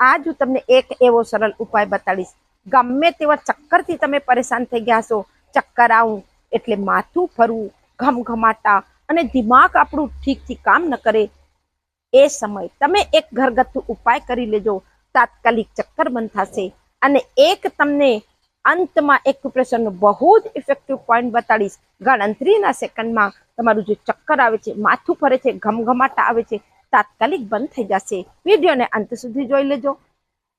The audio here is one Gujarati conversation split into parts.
આજ હું તમને એક એવો સરળ ઉપાય બતાડીશ. ગમે તેવા ચક્કરથી તમે પરેશાન થઈ ગયા છો ચક્કર આવું, એટલે માથું ફરવું, ઘમઘમાટા અને દિમાગ આપણું ઠીકથી કામ ન કરે. એ સમય તમે એક ઘરગથ્થુ ઉપાય કરી લેજો. તાત્કાલિક ચક્કર બંધ થશે. અને એક તમને અંતમાં એક એક્યુપ્રેશરનો બહુ જ ઇફેક્ટિવ પોઈન્ટ બતાડીશ. ગણતરીના સેકન્ડમાં તમારું જે ચક્કર આવે છે, માથું ફરે છે, ઘમઘમાટા આવે છે તાત્કાલિક બંધ થઈ જશે. વિડીયોને અંત સુધી જોઈ લેજો.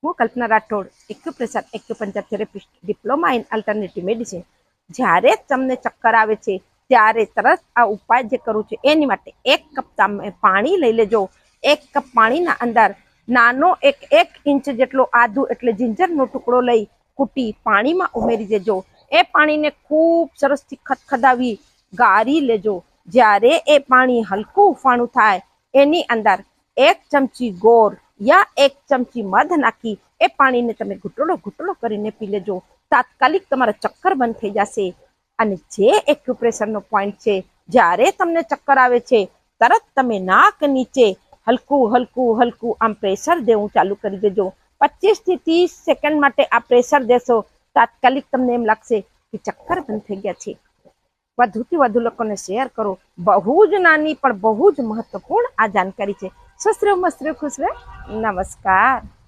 હું Kalpana Rathod acupressure acupuncture therapist, diploma in alternative medicine. જ્યારે તમને ચક્કર આવે છે, ત્યારે તરત આ ઉપાય જે કરું છું, એની માટે એક કપ તમે પાણી લઈ લેજો. એક કપ પાણીના અંદર નાનો એક એક ઇંચ જેટલો આદુ, એટલે જિંજરનો ટુકડો લઈ કૂટી પાણીમાં ઉમેરી દેજો. એ પાણીને ખૂબ સરસથી ખદખદાવી ગાળી લેજો. જ્યારે એ પાણી હલકું ઉફાણું થાય એની અંદર એક ચમચી ગોળ યા એક ચમચી મધ નાખી એ પાણીને તમે ઘૂંટડો ઘૂંટડો કરીને પી લેજો. તાત્કાલિક તમારા ચક્કર બંધ થઈ જશે. અને જે એક્યુપ્રેશરનો પોઈન્ટ છે, જ્યારે તમને ચક્કર આવે છે, તરત તમે નાક નીચે હલકું હલકું હલકું આમ પ્રેશર દેવું ચાલુ કરી દેજો. પચીસથી ત્રીસ સેકન્ડ માટે આ પ્રેશર દેશો. તાત્કાલિક તમને એમ લાગશે કે ચક્કર બંધ થઈ ગયા છે. વધુથી વધુ લોકોને શેર કરો. બહુ જ નાની પણ બહુ જ મહત્વપૂર્ણ આ જાણકારી છે. સસ્ત્ર મસ્ત્ર ખુશ રહે. નમસ્કાર.